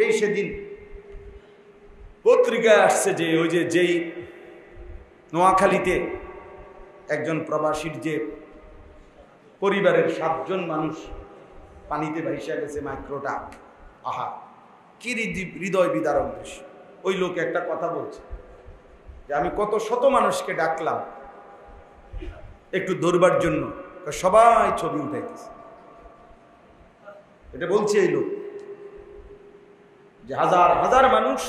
এই সেদিন পত্রিকায় আসছে যে ওই যে যেই নোয়াখালীতে একজন প্রবাসীর যে পরিবারের সাতজন মানুষ পানিতে ভাইসা গেছে, মাইক্রোটা। আহা, কি হৃদি- হৃদয় বিদারক দৃশ্য ওই লোক একটা কথা বলছে যে আমি কত শত মানুষকে ডাকলাম একটু ধরবার জন্য। সবাই ছবি উঠাইতেছে। এটা বলছে এই লোক। যে হাজার হাজার মানুষ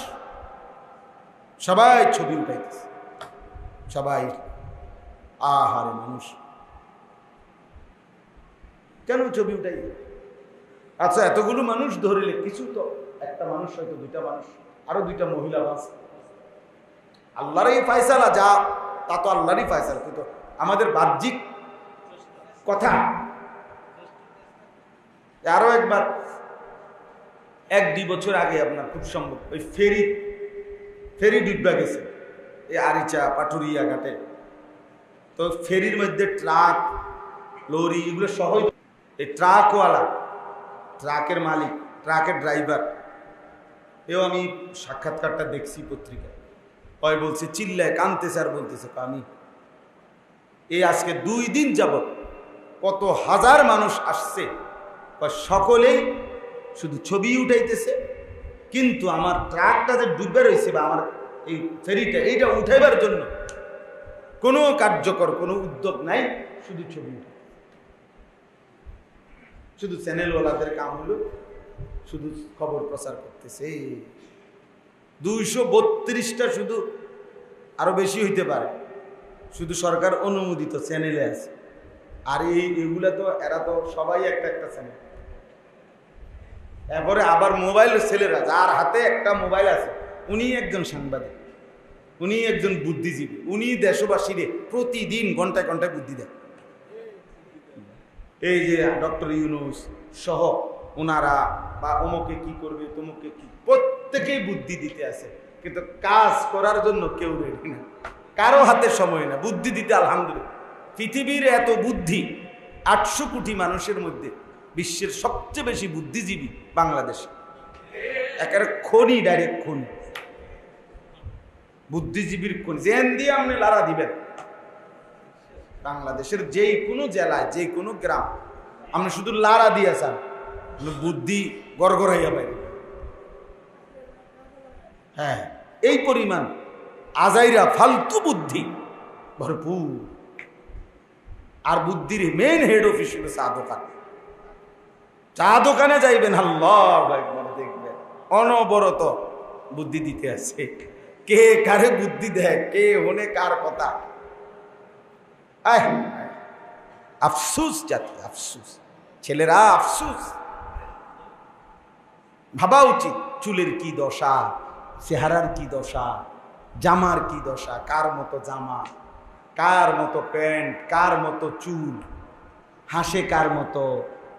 সবাই ছবি উঠাইতেছে। সবাই আহারে মানুষ। কেন ছবি উঠাই? আচ্ছা এতগুলো মানুষ ধরিলে কিছু তো, একটা মানুষ হয়তো দুইটা মানুষ, আরও দুইটা মহিলা বাস আল্লাহরই ফায়সালা, যা, তা তো আল্লাহরই ফায়সালা, কিন্তু আমাদের বাহ্যিক কথা। আরও একবার এক দুই বছর আগে আপনার খুব সম্ভব, ওই ফেরি ফেরি ডুববা গেছে, এই আরিচা, পাটুরিয়া ঘাটে। তো ফেরির মধ্যে ট্রাক, লরি, এগুলো সহজ এই ট্রাকওয়ালা, ট্রাকের মালিক, ট্রাকের ড্রাইভার, এও আমি সাক্ষাৎকারটা দেখছি পত্রিকায় ওই বলছে, চিল্লায় কানতেছে আর বলতেছে আমি এই আজকে দুই দিন যাবত কত হাজার মানুষ আসছে। সকলেই শুধু ছবি উঠাইতেছে, কিন্তু আমার ট্রাকটা যে ডুবে রয়েছে বা আমার এই ফেরিটা, এইটা উঠাইবার জন্য কোনো কার্যকর, কোনো উদ্যোগ নাই, শুধু ছবি শুধু চ্যানেলওয়ালাদের কাম হলো, শুধু খবর প্রচার করতেছে। দুইশো বত্রিশটা শুধু আরও বেশি হইতে পারে। শুধু সরকার অনুমোদিত চ্যানেলে আছে। আর এই, এগুলা তো, এরা তো সবাই একটা একটা চ্যানেল। এরপরে আবার মোবাইল ছেলেরা, যার হাতে একটা মোবাইল আছে, উনি একজন সাংবাদিক, উনি একজন বুদ্ধিজীবী, উনি দেশবাসীরে প্রতিদিন ঘন্টায় ঘন্টায় বুদ্ধি দেয়। এই যে ডক্টর ইউনুস সহ ওনারা বা অমুকে কি করবে, তমুকে কি, প্রত্যেকেই বুদ্ধি দিতে আছে কিন্তু কাজ করার জন্য কেউ রেডি না। কারও হাতে সময় না, বুদ্ধি দিতে আলহামদুলিল্লাহ। পৃথিবীর এত বুদ্ধি আটশো কোটি মানুষের মধ্যে বিশ্বের সবচেয়ে বেশি বুদ্ধিজীবী বাংলাদেশে। একেবারে খনি ডাইরেক্ট খনি। বুদ্ধিজীবীর খনি। জেন দিয়ে আপনি লারা দিবেন, বাংলাদেশের যেই কোনো জেলায় যে কোনো গ্রাম, আপনি শুধু লারা দিয়ে চান বুদ্ধি গড়গড়াইয়া বাইরে হ্যাঁ এই পরিমাণ আজাইরা ফালতু বুদ্ধি ভরপুর। আর বুদ্ধির মেন হেড অফিস হলো চা চা দোকানে যাইবেন, আল্লাহ দেখবেন। অনবরত বুদ্ধি দিতে আছে। কে কারে বুদ্ধি দেয়, কে হনে কার কথা। আফসুস জাতি, আফসুস। ছেলেরা আফসুস। ভাবা উচিত, চুলের কি দশা, চেহারার কি দশা, জামার কি দশা, কার মতো জামা, কার মতো প্যান্ট, কার মতো চুল, হাসে কার মতো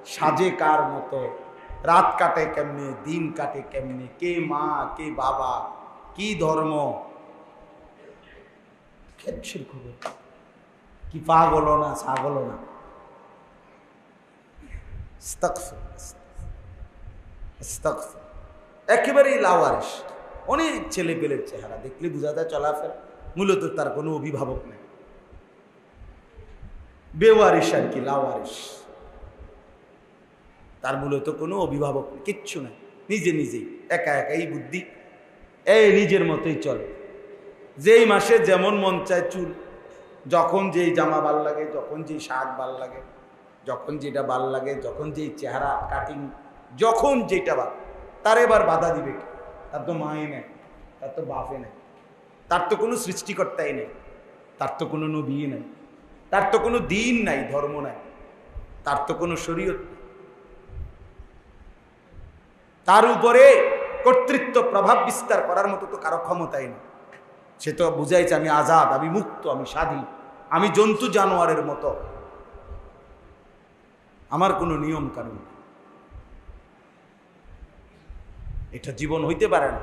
সাজে কার মতো, রাত কাটে কেমনে, দিন কাটে কেমনে, কে মা, কে বাবা, কি ধর্ম? খেচ্ছের খবর। কি পাগল না ছাগল না। একেবারেই লাওয়ারিস অনেক ছেলে পেলের চেহারা, দেখলে বোঝা যায় চলাফেরা। মূলত তার কোনো অভিভাবক নেই। বেওয়ারিস আর কি লাওয়ারিস তার মূলত কোনো অভিভাবক কিচ্ছু নাই। নিজে নিজেই, একা একাই বুদ্ধি। এই নিজের মতোই চলে। যেই মাসে যেমন মন চায় চুল, যখন যেই জামা ভালো লাগে, যখন যেই শার্ট ভালো লাগে, যখন যেটা ভালো লাগে, যখন যেই চেহারা কাটিং যখন যেটা ভালো, তার এবার বাধা দিবে কে? তার তো মায়ে নেই তার তো বাপে নেই তার তো কোনো সৃষ্টিকর্তাই নেই, তার তো কোনো নবী নেই, তার তো কোনো দিন নাই, ধর্ম নাই, তার তো কোনো শরীয়ত তার উপরে কর্তৃত্ব, প্রভাব বিস্তার করার মতো তো কারও ক্ষমতাই নেই। সে তো বুঝাইছে, আমি আজাদ, আমি মুক্ত, আমি স্বাধীন, আমি জন্তু জানোয়ারের মতো। আমার কোনো নিয়ম কানুন এটা জীবন হইতে পারে না।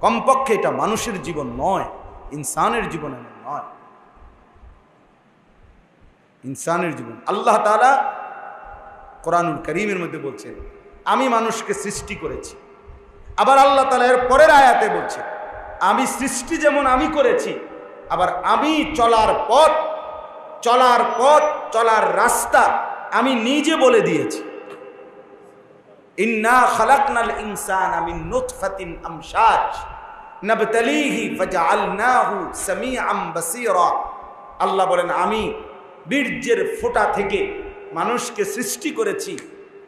কমপক্ষে এটা মানুষের জীবন নয়, ইনসানের জীবন এমন নয়। ইনসানের জীবন। আল্লাহ তাআলা কোরআনুল করিমের মধ্যে বলছেন আমি মানুষকে সৃষ্টি করেছি। আবার আল্লাহ তালা এর পরের আয়াতে বলছে, আমি সৃষ্টি যেমন আমি করেছি, আবার আমি চলার পথ চলার পথ, চলার রাস্তা আমি নিজে বলে দিয়েছি। ইন্না খালাকনাল ইনসান মিন নুতফাতিন আমশাজ, নাবতালিহি ফাজআলনাহু সামিআম বাসীরা। আল্লাহ বলেন, আমি বীর্যের ফোঁটা থেকে মানুষকে সৃষ্টি করেছি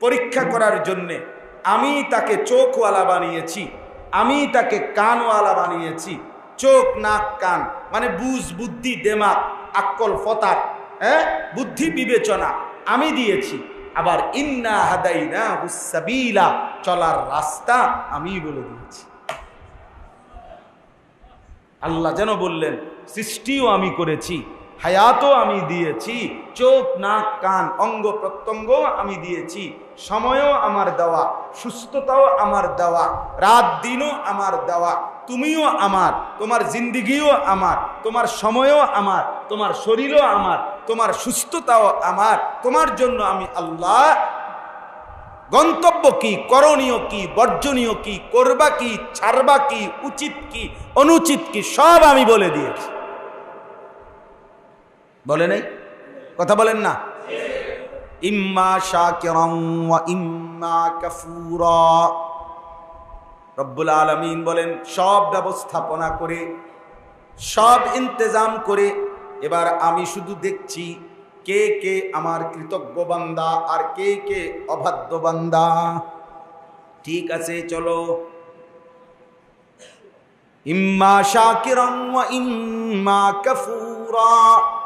পরীক্ষা করার জন্যে আমি তাকে চোখওয়ালা বানিয়েছি, আমি তাকে কানওয়ালা বানিয়েছি, চোখ, নাক, কান মানে বুঝ, বুদ্ধি, দেমাক, আক্কল ফতার হ্যাঁ? বুদ্ধি বিবেচনা আমি দিয়েছি। আবার ইন্না হাদাইনা হুসাবিলা চলার রাস্তা আমি বলে দিয়েছি। আল্লাহ যেন বললেন, সৃষ্টিও আমি করেছি হায়াতও আমি দিয়েছি, চোখ, নাক, কান, অঙ্গ প্রত্যঙ্গ আমি দিয়েছি, সময়ও আমার দেওয়া, সুস্থতাও আমার দেওয়া, রাত দিনও আমার দেওয়া, তুমিও আমার, তোমার জিন্দিগিও আমার, তোমার সময়ও আমার, তোমার শরীরও আমার, তোমার সুস্থতাও আমার, তোমার জন্য আমি আল্লাহ গন্তব্য কি, করণীয় কি, বর্জনীয় কি, করবা কি, ছাড়বা কি, উচিত কি, অনুচিত কি, সব আমি বলে দিয়েছি। বলে নাই? কথা বলেন না। ইম্মা ওয়া ইম্মা কাফুরা। রব্বুল আলমিন বলেন, সব ব্যবস্থাপনা করে, সব ইন্তজাম করে, এবার আমি শুধু দেখছি কে কে আমার কৃতজ্ঞ বান্দা আর কে কে অবাধ্য বান্দা। ঠিক আছে, চলো। ইম্মা শাকিরাম ওয়া ইম্মা কাফুরা।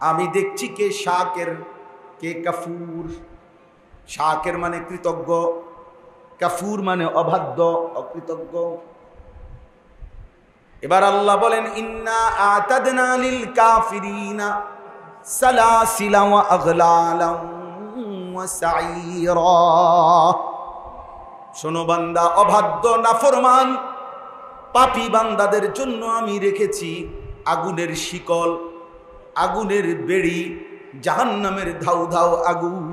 আমি দেখছি কে শাকের, কে কাফুর। শাকের মানে কৃতজ্ঞ, কাফুর মানে অবাধ্য, অকৃতজ্ঞ। এবার আল্লাহ বলেন, ইন্না আতাদনা লিল কাফিরিনা সালাসিলা ওয়া আগলালা ওয়া সাইরা। শোনো বান্দা, অবাধ্য, নাফরমান, পাপী বান্দাদের জন্য আমি রেখেছি আগুনের শিকল। আগুনের বেড়ি, জাহান্নামের ধাউ ধাউ আগুন।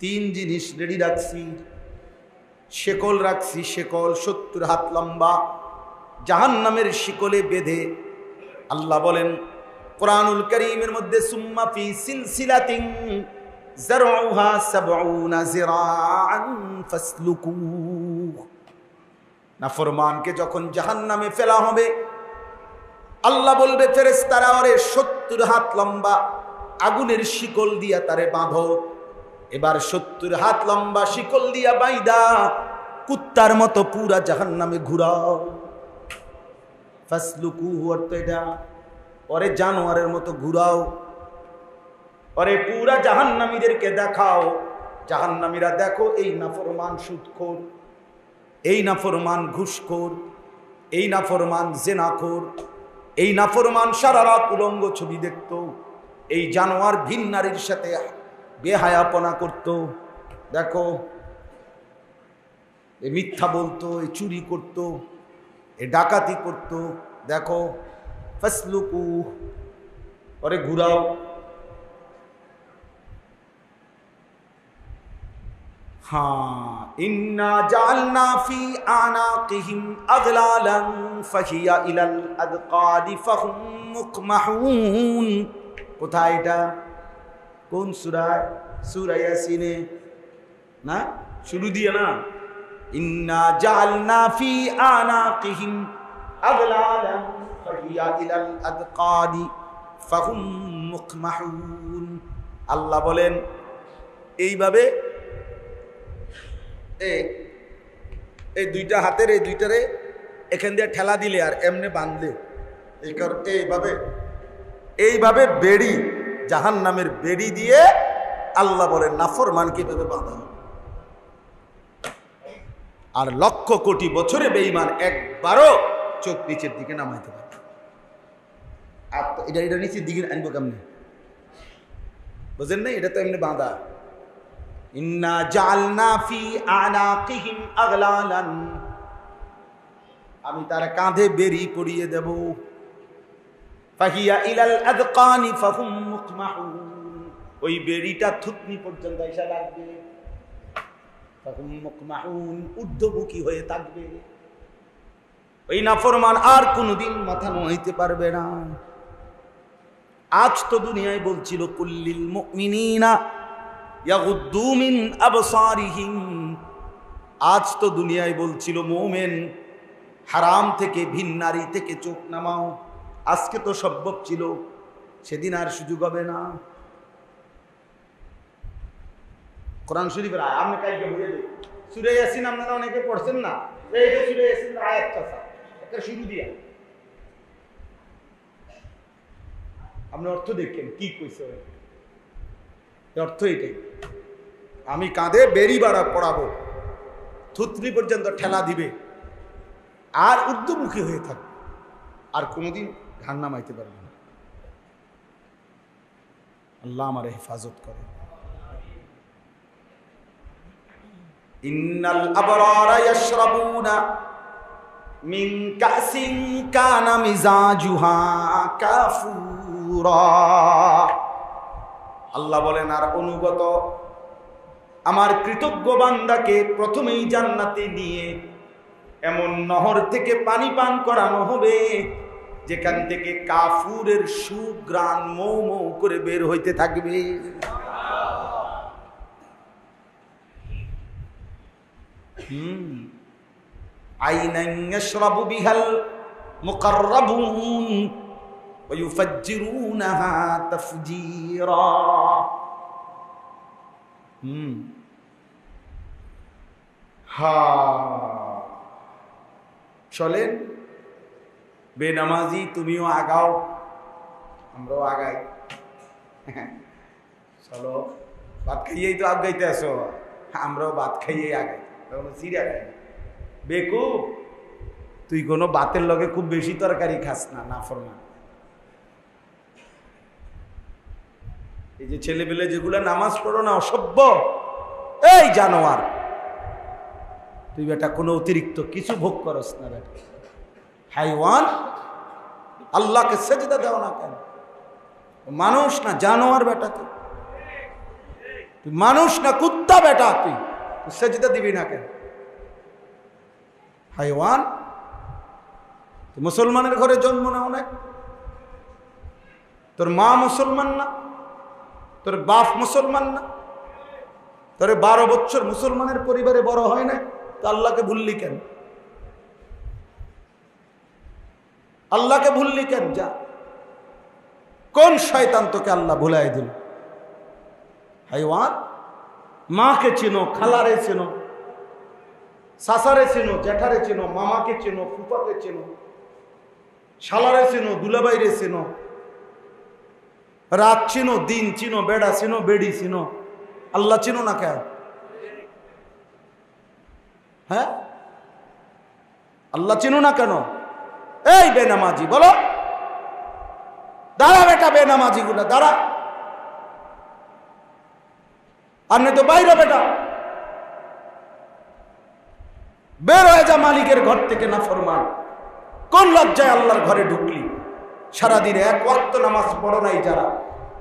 তিন জিনিস রেডি রাখছি, শেকল রাখছি, শেকল সত্তর হাত লম্বা, জাহান্নামের শিকলে বেঁধে। আল্লাহ বলেন, কোরআনুল করিমের মধ্যে সুম্মা ফি সিলসিলাতিন জারউহা সাবউনা জিরাআন ফাসলুকু নাফরমানকে যখন জাহান্নামে ফেলা হবে আল্লাহ বলবে ফেরেস তারা ওরে সত্তর হাত লম্বা আগুনের শিকল দিয়া তারে বাঁধো। এবার সত্তর হাত লম্বা শিকল দিয়া বাইদা, কুত্তার মতো পুরা জাহান নামে ঘুরাও। ফাসলুকু জানোয়ারের মতো ঘুরাও। পরে পুরা জাহান্নামীদেরকে দেখাও। জাহান্নামীরা দেখো, এই নাফরমান সুদখোর, এই নাফরমান ঘুষখোর, এই নাফরমান জেনাখোর এই নাফরমান সারা রাত উলঙ্গ ছবি দেখত, এই জানোয়ার ভিন নারীর সাথে বেহায়াপনা করত। দেখো, এ মিথ্যা বলতো, এ চুরি করত, এ ডাকাতি করত। দেখো, ফসলুকু পরে ঘুরাও। হ্যাঁ ইন্না জালনা ফি আনাকিহিম আগলালান ফাহিয়া ইলাল আদকাদি ফাহুম মুকমাহুন। কোথায় এটা? কোন সুরায়? সুরা ইয়াসিনে। না? শুরু দিয়ে না। ইন্না জালনা ফি আনাকিহিম আগলালান ফাহিয়া ইলাল আদকাদি ফাহুম মুকমাহুন। আল্লাহ বলেন এইভাবে এই এই দুইটা হাতের, এই দুইটারে এখান দিয়ে ঠেলা দিলে আর এমনি বাঁধলে। এই কারণ এইভাবে এইভাবে বেড়ি জাহান নামের বেড়ি দিয়ে আল্লাহ বলেন নাফর মানকে এভাবে বাঁধা আর লক্ষ কোটি বছরে বেইমান একবারও চোখ নিচের দিকে নামাইতে পারে আর এটা এটা নিচের দিকে আনব কেমনি? বুঝেন না এটা তো এমনি বাঁধা। ইন্না জালনা ফি আনাকিহিম আগলালান। আমি তার কাঁধে বেরি পড়িয়ে দেব। ফাহুম মুকমাহুন ওই বেরিটা থুতনি পর্যন্ত এসে লাগবে। তখন মুকমাউন ঊর্ধ্বমুখী হয়ে থাকবে। ওই নাফরমান আর কোনোদিন মাথা নোয়াইতে পারবে না। আজ তো দুনিয়ায় বলছিল, কুল্লিল মুমিনিনা আজ তো দুনিয়ায় বলছিল মোমেন, হারাম থেকে ভিন নারী থেকে চোখ নামাও। আজকে তো সম্ভব ছিল, সেদিন আর সুযোগ হবে না। কোরআন শরীফের দিই সুরে ইয়াসিন আপনারা অনেকে পড়ছেন না? এই যে সুরে ইয়াসিন আয়াত একটা শুরু দিয়া। আপনি অর্থ দেখেন, কি কইছে অর্থ এটাই। আমি কাঁধে বেরি বাড়া পড়াবো থুতনি পর্যন্ত ঠেলা দিবে, আর ঊর্ধ্বমুখী হয়ে থাকবে, আর কোনোদিন ধান নামাইতে পারবে না। আল্লাহ আমার হেফাজত করে। ইন্নাল আবরারা ইয়াশরাবুনা মিন কাসিন কানা মিজাজুহা কাফুরা। আল্লাহ বলেন, আর অনুগত আমার কৃতজ্ঞ বান্দাকে প্রথমেই জান্নাতে নিয়ে এমন নহর থেকে পানি পান করানো হবে, যেখান থেকে কাফুরের সুগ্রাণ মৌ মৌ করে বের হইতে থাকবে। হুম। আইনাইয়া বিহাল মোকাররাবুন। হুম হা চলেন বেনামাজি তুমিও আগাও আমরাও আগাই চলো ভাত খাইয়েই তো আগাইতে আসো আমরাও ভাত খাইয়েই আগাই তখন খাই বেকু তুই কোনো বাতের লগে খুব বেশি তরকারি খাস না না ফরমান এই যে ছেলেবেলে যেগুলো নামাজ পড়ো না, অসভ্য। এই জানোয়ার, তুই বেটা কোনো অতিরিক্ত কিছু ভোগ করস না বেটা। হাইওয়ান, আল্লাহকে সেজদা দাও না কেন? মানুষ না জানোয়ার বেটা তুই? তুই মানুষ না কুত্তা বেটা তুই? তুই সেজদা দিবি না কেন? হাইওয়ান মুসলমানের ঘরে জন্ম না? অনেক তোর মা মুসলমান না? তোর বাপ মুসলমান না? তোর বারো বছর মুসলমানের পরিবারে বড় হয় না? তো আল্লাহকে ভুললি কেন? আল্লাহকে ভুললি কেন? যা। কোন শয়তান তোকে আল্লাহ ভুলাই দিল? হাইওয়ান? মাকে চিনো, খালারে চিনো, সাসারে চিনো, জ্যাঠারে চিনো, মামাকে চিনো ফুপাকে চিনো, শালারে চিনো দুলাবাইরে চিনো রাত চিনো, দিন চিনো, বেড়া চিনো, বেড়ি চিনো। আল্লাহ চিনো না কেন? হ্যাঁ? আল্লাহ চিনো না কেন? এই বেনামাজি, বলো। দাঁড়া বেটা বেনামাজি গুলা দাঁড়া। আর তো বাইরে বেটা। বের হয়ে যা মালিকের ঘর থেকে না ফরমান কোন লজ্জায় আল্লাহর ঘরে ঢুকলি? সারাদিনে এক ওয়াক্ত নামাজ পড়ো নাই যারা।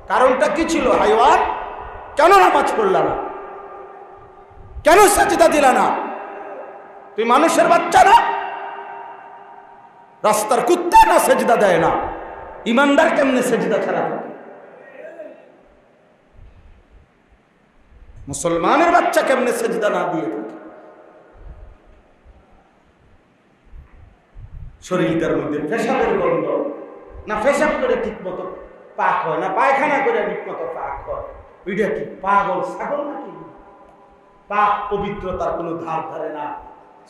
কারণটা কি ছিল হাইওয়ান? কেন নামাজ পড়লা না? কেন সাজিদা দিলা না? তুই মানুষের বাচ্চা না? রাস্তার কুত্তা না সেজদা দেয় না? ইমানদার কেমনে সেজদা ছাড়া মুসলমানের বাচ্চা কেমনে সেজদা না দিয়ে থাকে? শরীরটার মধ্যে পেশাবের গন্ধ। না পেশাব করে ঠিক মতো পাক হয়, না পায়খানা করে ঠিক মতো পাক হয়। ওইটা কি, পাগল, ছাগল নাকি? পাক পবিত্রতার কোনো ধার ধারে না।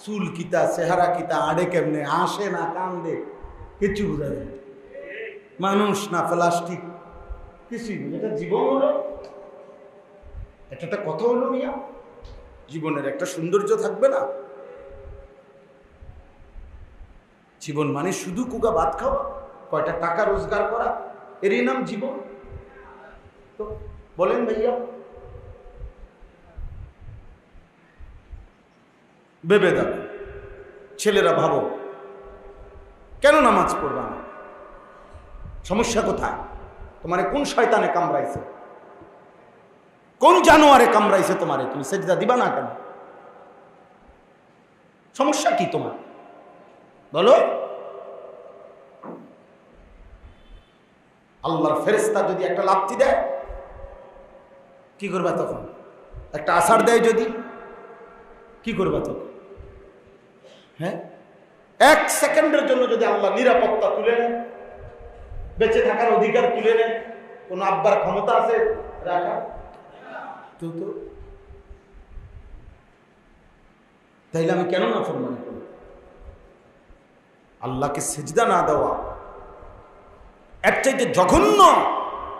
চুল কিতা, চেহারা কিতা, আড়ে কেমনে, আসে না কান্দে, কিছু বোঝা যায় মানুষ না প্লাস্টিক, কিছুই। এটা জীবন হলো। এটা একটা কথা হলো মিয়া। জীবনের একটা সৌন্দর্য থাকবে না। জীবন মানে শুধু কুকা ভাত খাওয়া। কয়টা টাকা রোজগার করা? এরই নাম জীবন। তো বলেন ভাইয়া। ভেবে দেখো, ছেলেরা ভাবো, কেন নামাজ পড়বা না? সমস্যা কোথায়? তোমারে কোন শয়তানে কামড়াইছে? কোন জানোয়ারে কামড়াইছে তোমারে? তুমি সেজদা দিবা না কেন? সমস্যা কি তোমার? বলো। আল্লাহর ফেরেস্তা যদি একটা লাপ্তি দেয়, কি করবা তখন? একটা আষাঢ় দেয় যদি, কি করবা তখন? হ্যাঁ? এক সেকেন্ডের জন্য যদি আল্লাহ নিরাপত্তা তুলে নেয়, বেঁচে থাকার অধিকার তুলে নেয়, কোনো আব্বার ক্ষমতা আছে? রাখা? তো তো। তাইলে আমি কেন না ফরমানি করি আল্লাহকে সেজদা না দেওয়া এর চাইতে জঘন্য,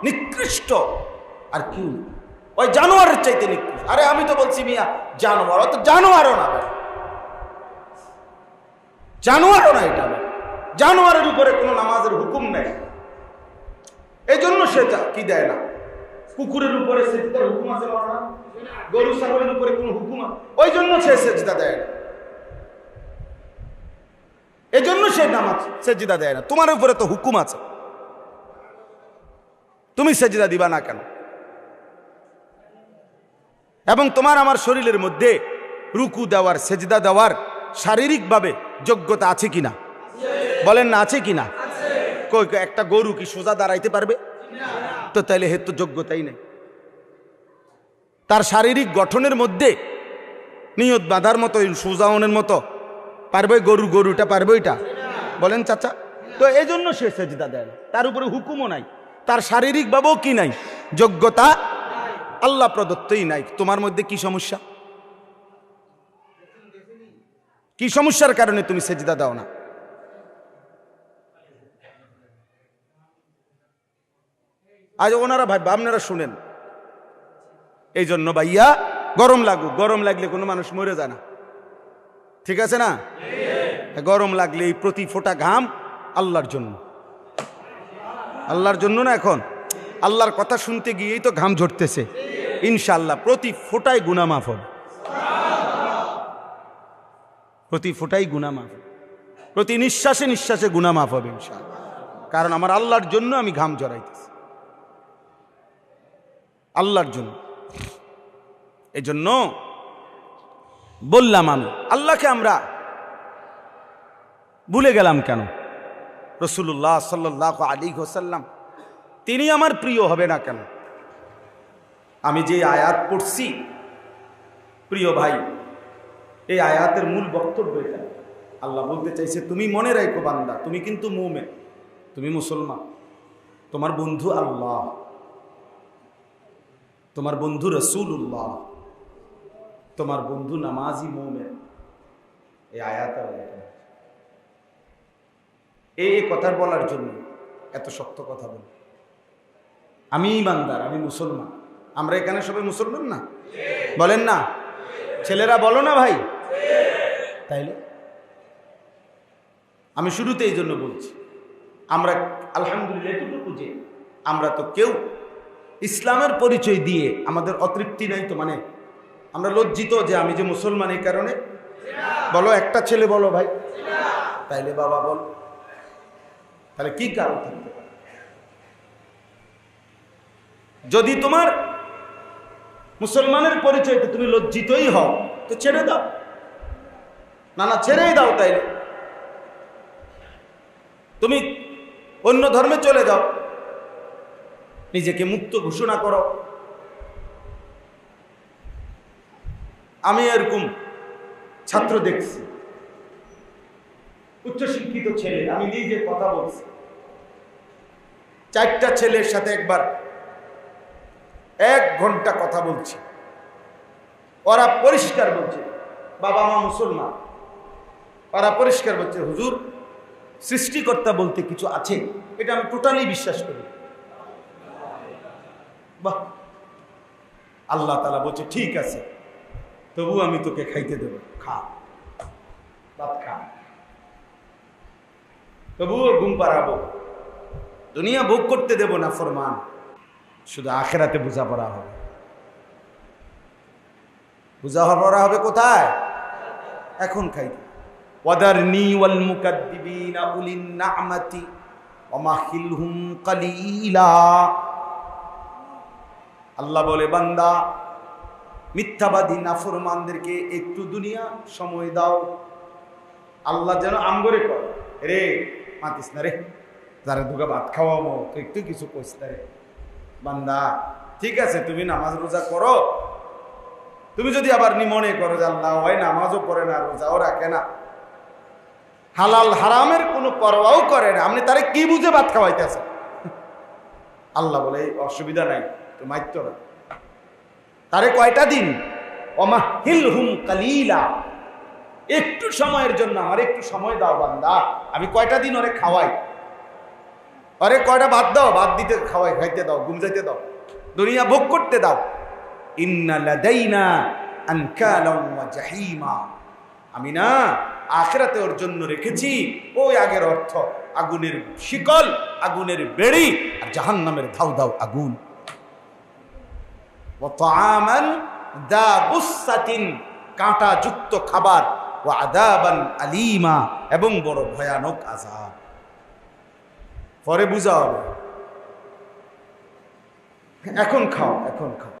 নিকৃষ্ট। আর কি? ওই জানোয়ারের চাইতে নিকৃষ্ট। আরে আমি তো বলছি মিয়া, জানোয়ার। অত জানোয়ারও না। জানোয়ারও না এটা। জানোয়ারের উপরে কোনো নামাজের হুকুম নেই। এই জন্য সে কি দেয় না? কুকুরের উপরে সেজদার হুকুম আছে গরু, ছাগলের উপরে কোনো হুকুম আছে? ওই জন্য সে সেজদা দেয় না। এজন্য সে নামাজ সেজদা দেয় না। তোমার উপরে তো হুকুম আছে। তুমি সেজদা দিবা না কেন? এবং তোমার আমার শরীরের মধ্যে রুকু দেওয়ার, সেজদা দেওয়ার শারীরিকভাবে যোগ্যতা আছে কিনা? বলেন না, আছে কিনা? একটা গরু কি সোজা দাঁড়াইতে পারবে? তো তাইলে হেতু যোগ্যতাই নেই। তার শারীরিক গঠনের মধ্যে নিয়ত বাঁধার মতো সোজাওনের মতো পারবে গরু, গরুটা পারবে ওইটা? বলেন, চাচা। তো এই জন্য সে সেজদা দেয় তার উপরে হুকুমও নাই। তার শারীরিকভাবেও কি নাই? যোগ্যতা আল্লাহ প্রদত্তই নাই। তোমার মধ্যে কি সমস্যা? কি সমস্যার কারণে তুমি সেজদা দাও না? আজ ওনারা ভাই আপনারা শুনেন। এই জন্য ভাইয়া, গরম লাগুক। গরম লাগলে কোনো মানুষ মরে যায় না। ঠিক আছে না? গরম লাগলে এই প্রতি ফোঁটা ঘাম আল্লাহর জন্য। আল্লাহর জন্য না এখন? আল্লাহর কথা শুনতে গিয়েই তো ঘাম ঝরতেছে। ইনশাল্লাহ প্রতি ফোটায় গুণা মাফ হবে। প্রতি ফোটাই গুণা মাফ প্রতি নিঃশ্বাসে নিঃশ্বাসে গুণা মাফ হবে ইনশাল্লাহ কারণ আমার আল্লাহর জন্য আমি ঘাম জড়াইতেছি আল্লাহর জন্য। এই জন্য বললাম আমি, আল্লাহকে আমরা ভুলে গেলাম কেন? রসুল্লাহ সাল্লাহ আলী হোসাল্লাম তিনি আমার প্রিয় হবে না কেন? আমি যে আয়াত পড়ছি, প্রিয় ভাই, এই আয়াতের মূল বক্তব্য এটা। আল্লাহ বলতে চাইছে, তুমি মনে রাখো বান্দা, তুমি কিন্তু মোমে তুমি মুসলমান। তোমার বন্ধু আল্লাহ, তোমার বন্ধু রসুল্লাহ তোমার বন্ধু নামাজি মোমে এই আয়াত এটা। এই এই কথার বলার জন্য এত শক্ত কথা বল। আমি ইমানদার, আমি মুসলমান। আমরা এখানে সবাই মুসলমান না? বলেন না। ছেলেরা বলো না ভাই। তাইলে? আমি শুরুতে এই জন্য বলছি, আমরা আলহামদুলিল্লাহ এতটুকু যে আমরা তো কেউ ইসলামের পরিচয় দিয়ে আমাদের অতৃপ্তি নাই তো মানে আমরা লজ্জিত যে আমি যে মুসলমান এই কারণে? বলো একটা ছেলে বলো ভাই। তাইলে বাবা বল। তাহলে কি কারণ থাকতে পারে? যদি তোমার মুসলমানের পরিচয়তে তুমি লজ্জিতই হও, তো ছেড়ে দাও। না না ছেড়েই দাও তাইলে। তুমি অন্য ধর্মে চলে যাও। নিজেকে মুক্ত ঘোষণা করো। আমি এরকম ছাত্র দেখছি। উচ্চশিক্ষিত ছেলে, আমি নিজে কথা বলছি। চারটা ছেলের সাথে একবার এক ঘণ্টা কথা বলছি। ওরা পরিষ্কার বলছে, বাবা মা মুসলমান। ওরা পরিষ্কার বলছে, হুজুর, সৃষ্টিকর্তা বলতে কিছু আছে? এটা আমি টোটালি বিশ্বাস করি বাহ। আল্লাহ তালা বলছে, ঠিক আছে তবু আমি তোকে খাইতে দেব খা। ভাত খা। তবুও ঘুম পাড়াবো। দুনিয়া ভোগ করতে দেব না ফরমান। শুধু আখেরাতে বোঝা পড়া হবে। বোঝা পড়া হবে কোথায়? এখন খাইতে ওয়াদারনি ওয়াল মুকাদ্দিবিনা উলিন না'মাতি ওমাহিলহুম কালিলা। আল্লাহ বলে, বান্দা, মিথ্যাবাদী নাফরমানদেরকে একটু দুনিয়া সময় দাও। আল্লাহ যেন আমগরে কর। রে মাতিস না রে যারা দুগা ভাত খাওয়াবো তো একটু কিছু কইস বান্দা ঠিক আছে তুমি নামাজ রোজা করো তুমি যদি আবার নি মনে করো যে আল্লাহ হয় নামাজও পড়ে না রোজাও রাখে না হালাল হারামের কোনো পরোয়াও করে না আপনি তারে কি বুঝে ভাত খাওয়াইতেছেন আল্লাহ বলে "এই অসুবিধা নাই তো মাইত্য না তারে কয়টা দিন অমাহিল হুম কালিলা একটু সময়ের জন্য আমার একটু সময় দাও বান্দা। আমি কয়টা দিন ওরে খাওয়াই? আরে কয়টা ভাত দাও? ভাত দিতে খাওয়াই, খাইতে দাও, ঘুম যাইতে দাও। দুনিয়া ভোগ করতে দাও। আমি না আখেরাতে ওর জন্য রেখেছি। ওই আগের অর্থ, আগুনের শিকল, আগুনের বেড়ি আর জাহান্নামের ধাউ ধাউ আগুন। কাঁটা যুক্ত খাবার। ও আদাবান আলিমা এবং বড় ভয়ানক আজাব পরে বুঝা হবে। এখন খাও এখন খাও।